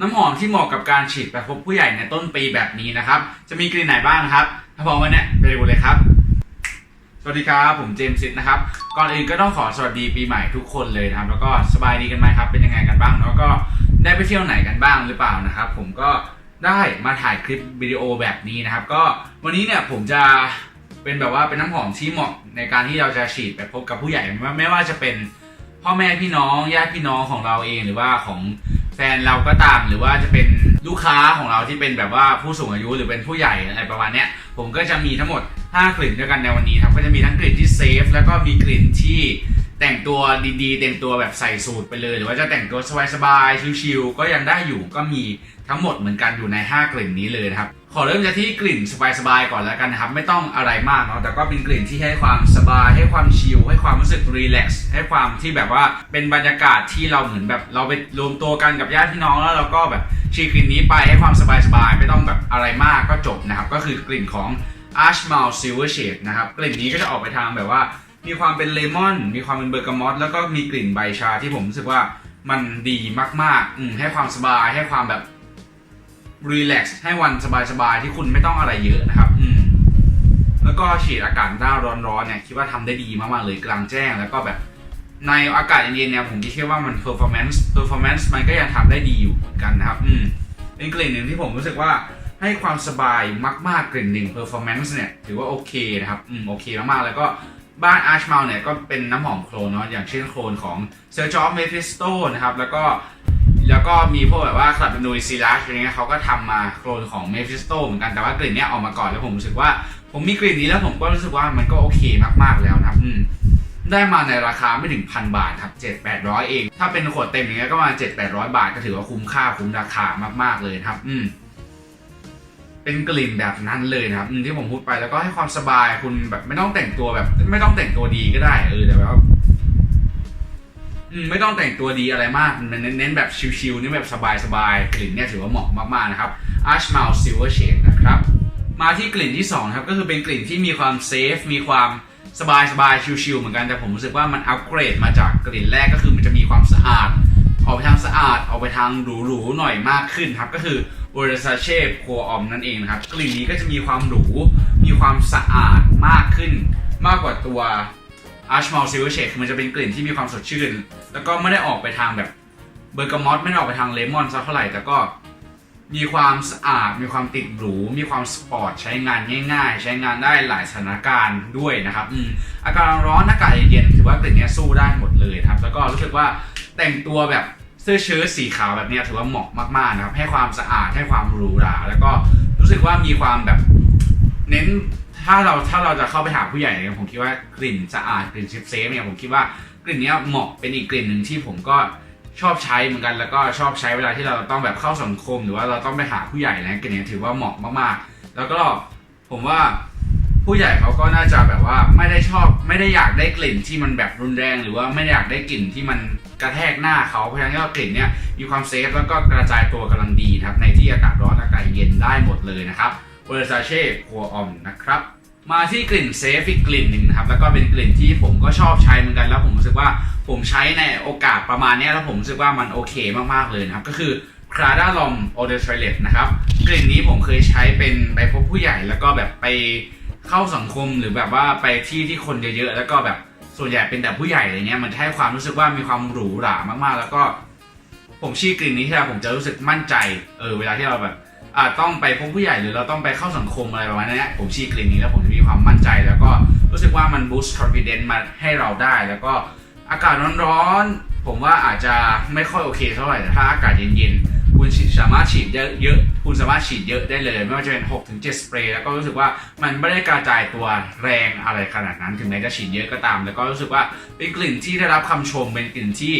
น้ำหอมที่เหมาะกับการฉีดไปพบผู้ใหญ่ในต้นปีแบบนี้นะครับ จะมีกลิ่นไหนบ้างนะครับ ถ้าพร้อมกันเนี่ยไปดูเลยครับ สวัสดีครับผมเจมส์ซิดนะครับ ก่อนอื่นก็ต้องขอสวัสดีปีใหม่ทุกคนเลยนะครับ แล้วก็สบายดีกันไหมครับ เป็นยังไงกันบ้างแล้วก็ได้ไปเที่ยวไหนกันบ้างหรือเปล่านะครับ ผมก็ได้มาถ่ายคลิปวิดีโอแบบนี้นะครับ ก็วันนี้เนี่ยผมจะเป็นแบบว่าเป็นน้ำหอมที่เหมาะในการที่เราจะฉีดไปพบกับผู้ใหญ่ไม่ว่าจะเป็นพ่อแม่พี่น้องญาติพี่น้องของเราเองหรือว่าของ แฟนเราก็ตามหรือว่าจะเป็นลูกค้าของเราที่เป็นแบบว่าผู้สูงอายุหรือเป็นผู้ใหญ่อะไรประมาณเนี้ยผมก็จะมีทั้งหมด 5 กลิ่นด้วยกันในวันนี้ครับก็จะมีทั้งกลิ่นที่เซฟแล้วก็มีกลิ่นที่แต่งตัวดีๆ แต่งตัวแบบใส่สูทไปเลย หรือว่าจะแต่งตัวสบายๆชิลๆก็ยังได้อยู่ก็มีทั้งหมดเหมือนกันอยู่ใน 5 กลิ่นนี้เลยนะครับขอเริ่มจากที่กลิ่นสบายๆก่อนแล้วกันนะครับ ไม่ต้องอะไรมากเนาะแต่ก็เป็นกลิ่นที่ให้ความสบายให้ความชิลให้ความ รีแลกซ์ให้ความที่แบบว่าเป็นบรรยากาศที่เราเหมือนแบบเราไปรวมตัวกันกับญาติพี่น้องแล้วเราก็แบบฉีดกลิ่นนี้ไปให้ความสบายๆ ไม่ต้องแบบอะไรมากก็จบนะครับ ก็คือกลิ่นของ Arch m a l Silver Shade นะครับ กลิ่นนี้ก็จะออกไปทางแบบว่า มีความเป็นเลมอน มีความเป็นเบอร์กามอตแล้วก็มีกลิ่นใบชาที่ผมรู้สึกว่ามันดีมากๆอืให้ความสบายให้ความแบบรีแลกซ์ให้วันสบายๆ ที่คุณไม่ต้องอะไรเยอะนะครับอืม แล้วก็ฉีดอากาศหน้าร้อนๆเนี่ยคิดว่าทำได้ดีมากๆเลยกลางแจ้ง แล้วก็แบบในอากาศเย็นๆเนี่ยผมคิดว่ามัน performance performance มันก็ยังทำได้ดีอยู่เหมือนกันนะครับ อืมเป็นกลิ่นหนึ่งที่ผมรู้สึกว่าให้ความสบายมากๆกลิ่นหนึ่ง performance เนี่ยถือว่าโอเคนะครับ อืมโอเคมากๆแล้วก็บ้าน Arch m a l เนี่ยก็เป็นน้ำหอมโคลนเนาะอย่างเช่นโคลนของ Search of Mephisto นะครับแล้วก็ แล้วก็มีพวกแบบว่าคลับนูซีลัสอะไรเงี้ยเขาก็ทำมาโคลนของ Mephisto เหมือนกันแต่ว่ากลิ่นเนี้ยออกมาก่อนแล้วผมรู้สึกว่า ผมมีกลิ่นนี้แล้วผมก็รู้สึกว่ามันก็โอเคมากๆแล้วนะอืมได้มาในราคาไม่ถึงพันบาทครับ7 8 0 0เอง ถ้าเป็นขวดเต็มอย่างเงี้ยก็มา7 8 0 0บาทก็ถือว่าคุ้มค่าคุ้มราคามากๆเลยครับ อืมเป็นกลิ่นแบบนั้นเลยนะครับที่ผมพูดไปแล้วก็ให้ความสบายคุณแบบไม่ต้องแต่งตัวแบบ ไม่ต้องแต่งตัวดีก็ได้เออแต่แบบว่า อืมไม่ต้องแต่งตัวดีอะไรมากมันเน้นแบบชิลๆนี่แบบสบายๆกลิ่นเนี่ยถือว่าเหมาะมากๆนะครับ Arch m a l Silver Shade นะครับมาที่กลิ่นที่2ครับก็คือเป็นกลิ่นที่มีความเซฟมีความสบายสบายชิลๆเหมือนกันแต่ผมรู้สึกว่ามันอัปเกรดมาจากกลิ่นแรกก็คือมันจะมีความสะอาด ออกไปทางสะอาด ออกไปทางหรูๆหน่อยมากขึ้นครับ ก็คือ Versace Pour Homme นั่นเองนะครับ กลิ่นนี้ก็จะมีความหรู มีความสะอาดมากขึ้น มากกว่าตัว Arch m a l Silver Shade คือมันจะเป็นกลิ่นที่มีความสดชื่น แล้วก็ไม่ได้ออกไปทางแบบเบอร์กามอตไม่ได้ออกไปทางเลมอนสักเท่าไหร่ แต่ก็มีความสะอาด มีความติดหรู มีความสปอร์ต ใช้งานง่าย ๆ ใช้งานได้หลายสถานการณ์ด้วยนะครับอืมอากาศร้อนอากาศเย็นถือว่ากลิ่นนี้สู้ได้หมดเลยครับ แล้วก็รู้สึกว่าแต่งตัวแบบเสื้อเชิ้ตสีขาวแบบนี้ถือว่าเหมาะมากๆนะครับ ให้ความสะอาด ให้ความหรูหรา แล้วก็รู้สึกว่ามีความแบบเน้น ถ้าเราถ้าเราจะเข้าไปหาผู้ใหญ่เนี่ยผมคิดว่ากลิ่นสะอาดกลิ่นเซฟเซฟเนี่ยผมคิดว่ากลิ่นเนี้ยเหมาะเป็นอีกกลิ่นหนึ่งที่ผมก็ชอบใช้เหมือนกันแล้วก็ชอบใช้เวลาที่เราต้องแบบเข้าสังคม หรือว่าเราต้องไปหาผู้ใหญ่นะกลิ่นนี้ถือว่าเหมาะมากๆ แล้วก็ผมว่าผู้ใหญ่เขาก็น่าจะแบบว่าไม่ได้ชอบไม่ได้อยากได้กลิ่นที่มันแบบรุนแรง หรือว่าไม่ได้อยากได้กลิ่นที่มันกระแทกหน้าเขาเพราะฉะนั้นก็กลิ่นเนี้ยมีความเซฟแล้วก็กระจายตัวกำลังดีนะครับในที่อากาศร้อนอากาศเย็นได้หมดเลยนะครับ Versace Pour Homme นะครับ มาที่กลิ่นเซฟอีกกลิ่นหนึ่งนะครับแล้วก็เป็นกลิ่นที่ผมก็ชอบใช้เหมือนกันแล้วผมรู้สึกว่าผมใช้ในโอกาสประมาณนี้แล้วผมรู้สึกว่ามันโอเคมากๆเลยนะครับก็คือ Prada L'Homme Eau de Toilette นะครับกลิ่นนี้ผมเคยใช้เป็นไปพบผู้ใหญ่แล้วก็แบบไปเข้าสังคมหรือแบบว่าไปที่ที่คนเยอะๆแล้วก็แบบส่วนใหญ่เป็นแต่ผู้ใหญ่อะไรเงี้ยมันให้ความรู้สึกว่ามีความหรูหรามากๆ แล้วก็ผมชี้กลิ่นนี้ที่เราผมจะรู้สึกมั่นใจเออเวลาที่เราแบบ อ่าต้องไปพบผู้ใหญ่หรือเราต้องไปเข้าสังคมอะไรประมาณนี้ผมฉีดกลิ่นนี้แล้วผมจะมีความมั่นใจ แล้วก็รู้สึกว่ามัน boost confidence มาให้เราได้ แล้วก็อากาศร้อนๆผมว่าอาจจะไม่ค่อยโอเคเท่าไหร่แต่ถ้าอากาศเย็นๆคุณสามารถฉีดเยอะๆคุณสามารถฉีดเยอะได้เลย ไม่ว่าจะเป็น6ถึง7สเปรย์แล้วก็รู้สึกว่ามันไม่ได้กระจายตัวแรงอะไรขนาดนั้น ถึงแม้จะฉีดเยอะก็ตาม แล้วก็รู้สึกว่าเป็นกลิ่นที่ได้รับคำชมเป็นกลิ่นที่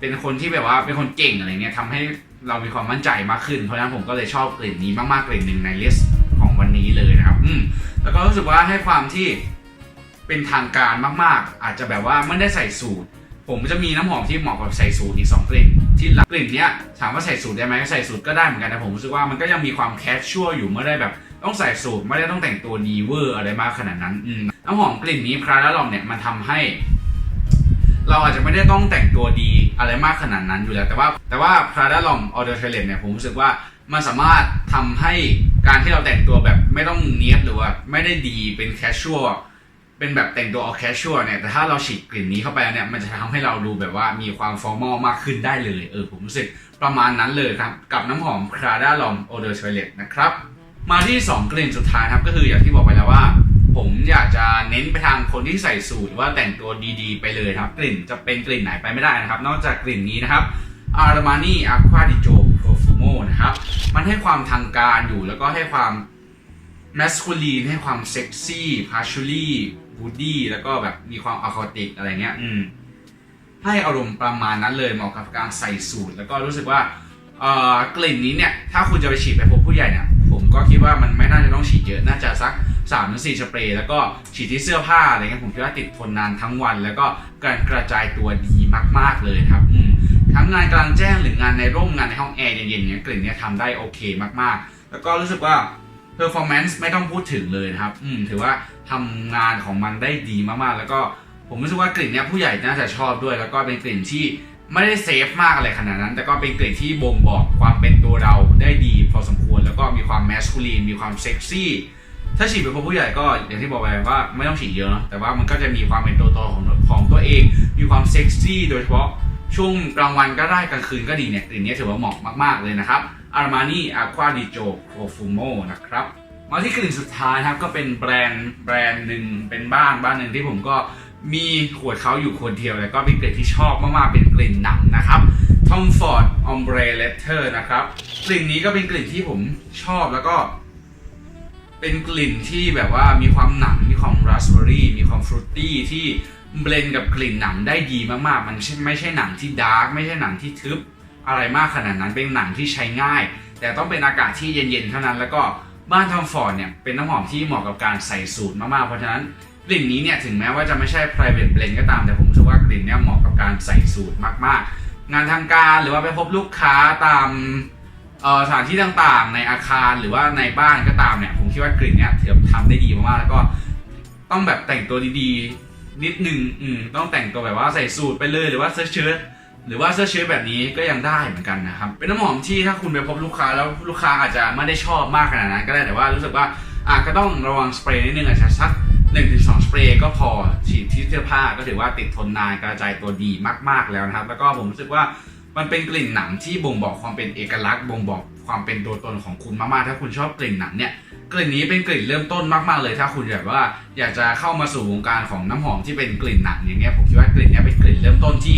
เป็นคนที่แบบว่าเป็นคนเก่งอะไรเงี้ยทำให้ เรามีความมั่นใจมากขึ้น เพราะฉะนั้นผมก็เลยชอบกลิ่นนี้มากๆกลิ่นหนึ่งในลิสต์ของวันนี้เลยนะครับอืมแล้วก็รู้สึกว่าให้ความที่เป็นทางการมากๆ อาจจะแบบว่าไม่ได้ใส่สูตร ผมจะมีน้ำหอมที่เหมาะกับใส่สูตรอีกสองกลิ่น ที่หลังกลิ่นเนี้ยถามว่าใส่สูตรได้ไหมใส่สูตรก็ได้เหมือนกันแต่ผมรู้สึกว่ามันก็ยังมีความแคชชัวอยู่ไม่ได้แบบต้องใส่สูตรไม่ได้ต้องแต่งตัวดีเวอร์อะไรมากขนาดนั้นอืมน้ำหอมกลิ่นนี้พราดาลอมเนี่ยมันทำให้ เราอาจจะไม่ได้ต้องแต่งตัวดีอะไรมากขนาดนั้นอยู่แล้ว แต่ว่าแต่ว่า Prada L'Homme Eau de Toilette เนี่ยผมรู้สึกว่ามันสามารถทำให้การที่เราแต่งตัวแบบไม่ต้องเนี้ยบหรือว่าไม่ได้ดีเป็น casual เป็นแบบแต่งตัว all casual เนี่ยแต่ถ้าเราฉีดกลิ่นนี้เข้าไปเนี่ยมันจะทำให้เราดูแบบว่ามีความ formal มากขึ้นได้เลยเออผมรู้สึกประมาณนั้นเลยครับ กับน้ำหอม Prada L'Homme Eau de Toilette นะครับมาที่ 2 กลิ่นสุดท้ายครับก็คืออย่างที่บอกไปแล้วว่า ผมอยากจะเน้นไปทางคนที่ใส่สูทหรือว่าแต่งตัวดีๆ ไปเลยครับ กลิ่นจะเป็นกลิ่นไหนไปไม่ได้นะครับ นอกจากกลิ่นนี้นะครับ Armani Aqua di Gio Profumo นะครับ มันให้ความทางการอยู่แล้วก็ให้ความ masculine ให้ความเซ็กซี่ partially woody แล้วก็แบบมีความอะคอติกอะไรเงี้ยอืมให้อารมณ์ประมาณนั้นเลยเหมาะกับการใส่สูทแล้วก็รู้สึกว่าเอ่อกลิ่นนี้เนี่ย ถ้าคุณจะไปฉีดไปพบผู้ใหญ่เนี่ย ผมก็คิดว่ามันไม่น่าจะต้องฉีดเยอะ น่าจะสัก 3ามถึงสสเปรย์แล้วก็ฉีดที่เสื้อผ้าอะไรเงี้ยผมคิดว่าติดทนนานทั้งวัน แล้วก็การกระจายตัวดีมาก ๆเลยครับทั้งงานกลางแจ้งหรืองานในร่มงานในห้องแอร์เย็นๆเนี่ยกลิ่นเนี้ยทำได้โอเคมากๆ แล้วก็รู้สึกว่า performance ไม่ต้องพูดถึงเลยนะครับอืมถือว่าทำงานของมันได้ดีมากๆ แล้วก็ผมรู้สึกว่ากลิ่นเนี้ยผู้ใหญ่น่าจะชอบด้วย แล้วก็เป็นกลิ่นที่ไม่ได้เซฟมากอะไรขนาดนั้น แต่ก็เป็นกลิ่นที่บ่งบอกความเป็นตัวเราได้ดีพอสมควร แล้วก็มีความแมสคูลีนมีความเซ็กซี่ ถ้าฉีดเป็นคนผู้ใหญ่ก็อย่างที่บอกไปว่าไม่ต้องฉีดเยอะเนอะแต่ว่ามันก็จะมีความเป็นตัวตนของของตัวเอง มีความเซ็กซี่โดยเฉพาะช่วงกลางวันก็ได้กลางคืนก็ดีเนี่ยกลิ่นนี้ถือว่าเหมาะมาก ๆ เลยนะครับ Armani Acqua di Gio Profumo นะครับมาที่กลิ่นสุดท้ายครับก็เป็นแบรนด์แบรนด์หนึ่งเป็นบ้านบ้านหนึ่งที่ผมก็มีขวดเขาอยู่ขวดเดียวแล้วก็เป็นกลิ่นที่ชอบมากๆเป็นกลิ่นหนังนะครับ Tom Ford Ombre Leather นะครับกลิ่นนี้ก็เป็นกลิ่นที่ผมชอบแล้วก็ เป็นกลิ่นที่แบบว่ามีความหนังมีความราสเบอรี่มีความฟรุตตี้ที่เบลนกับกลิ่นหนังได้ดีมากๆ มันไม่ใช่หนังที่ดาร์กไม่ใช่หนังที่ทึบอะไรมากขนาดนั้นเป็นหนังที่ใช้ง่าย แต่ต้องเป็นอากาศที่เย็นๆเท่านั้น แล้วก็บ้านทอมฟอร์ดเนี่ยเป็นน้ำหอมที่เหมาะกับการใส่สูตรมากๆ เพราะฉะนั้นกลิ่นนี้เนี่ยถึงแม้ว่าจะไม่ใช่ private blend ก็ตามแต่ผมรู้สึกว่ากลิ่นเนี่ยเหมาะกับการใส่สูตรมากๆ งานทางการหรือว่าไปพบลูกค้าตามสถานที่ต่างๆ ในอาคารหรือว่าในบ้านก็ตามเนี่ยผม คิดว่ากลิ่นเนี่ยถือว่าทำได้ดีมากๆแล้วก็ต้องแบบแต่งตัวดีๆ นิดนึงอืมต้องแต่งตัวแบบว่าใส่สูทไปเลยหรือว่าเสื้อเชิ้ตหรือว่าเสื้อเชิ้ตแบบนี้ก็ยังได้เหมือนกันนะครับ เป็นน้ำหอมที่ถ้าคุณไปพบลูกค้าแล้วลูกค้าอาจจะไม่ได้ชอบมากขนาดนั้นก็ได้แต่ว่ารู้สึกว่าอะก็ต้องระวังสเปรย์นิดนึงอาจจะสักหนึ่งถึงสองสเปรย์ก็พอฉีดที่เสื้อผ้าก็ถือว่าติดทนนานกระจายตัวดีมาก ๆแล้วนะครับ แล้วก็ผมรู้สึกว่ามันเป็นกลิ่นหนังที่บ่งบอกความเป็นเอกลักษณ์บ่งบอกความเป็นตัวตนของคุณมากๆ ถ้าคุณชอบกลิ่นหนังเนี่ย กลิ่นนี้เป็นกลิ่นเริ่มต้นมากๆเลย ถ้าคุณแบบว่าอยากจะเข้ามาสู่วงการของน้ำหอมที่เป็นกลิ่นหนักอย่างเงี้ยผมคิดว่ากลิ่นนี้เป็นกลิ่นเริ่มต้นที่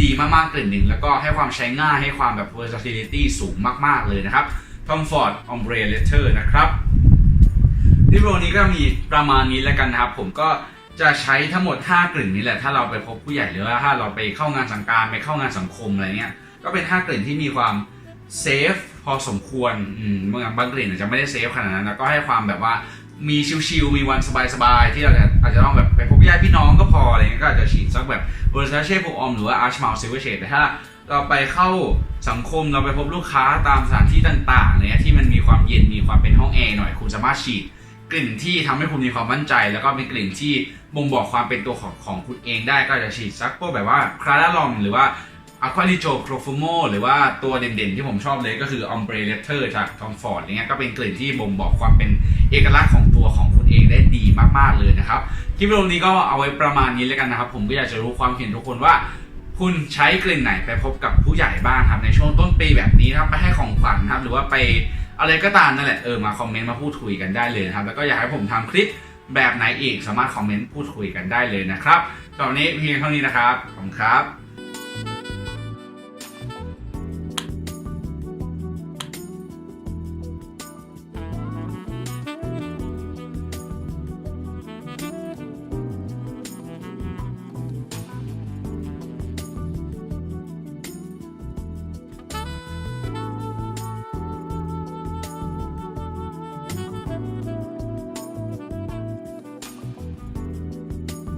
ดีมากๆกลิ่นหนึ่งแล้วก็ให้ความใช้ง่ายให้ความแบบ versatility สูงมากๆเลยนะครับ Tom Ford Ombre Leather นะครับที่โปรนี้ก็มีประมาณนี้แล้วกันนะครับ ผมก็จะใช้ทั้งหมด 5 กลิ่นนี้แหละ ถ้าเราไปพบผู้ใหญ่หรือว่าถ้าเราไปเข้างานสังการไปเข้างานสังคมอะไรเงี้ยก็เป็น 5 กลิ่นที่มีความ เซฟพอสมควรอืมบางบางกลิ่นอาจจะไม่ได้เซฟขนาดนั้นแล้วก็ให้ความแบบว่ามีชิลๆมีวันสบายๆ ที่เราจะอาจจะต้องแบบไปพบญาติพี่น้องก็พออะไรเงี้ยก็อาจจะฉีดสักแบบ v e r s a c e พวกออมหรือว่า Archmal Silver Shade แต่ถ้าเราไปเข้าสังคมเราไปพบลูกค้าตามสถานที่ต่างๆเนี่ยที่มันมีความเย็นมีความเป็นห้องแอร์หน่อยคุณสามารถฉีดกลิ่นที่ทำให้คุณมีความมั่นใจ แล้วก็เป็นกลิ่นที่บ่งบอกความเป็นตัวของของคุณเองได้ก็จะฉีดสักพวกแบบว่าคราดาลอมหรือว่า a q u a l i g o Profumo หรือว่าตัวเด่นๆ ที่ผมชอบเลยก็คือ Ombre Leather จาก Tom Ford อย่างเงี้ยก็เป็นกลิ่นที่บ่งบอกความเป็นเอกลักษณ์ของตัวของคุณเองได้ดีมากๆเลยนะครับ คลิปวิดีโอนี้ก็เอาไว้ประมาณนี้แล้วกันนะครับ ผมก็อยากจะรู้ความเห็นทุกคนว่า คุณใช้กลิ่นไหนไปพบกับผู้ใหญ่บ้างครับ ในช่วงต้นปีแบบนี้นะครับไปให้ของขวัญครับ หรือว่าไปอะไรก็ตามนั่นแหละเออมาคอมเมนต์มาพูดคุยกันได้เลยนะครับแล้วก็อยากให้ผมทำคลิปแบบไหนอีกสามารถคอมเมนต์พูดคุยกันได้เลยนะครับตอนนี้เพียงเท่านี้นะครับขอบคุณครับ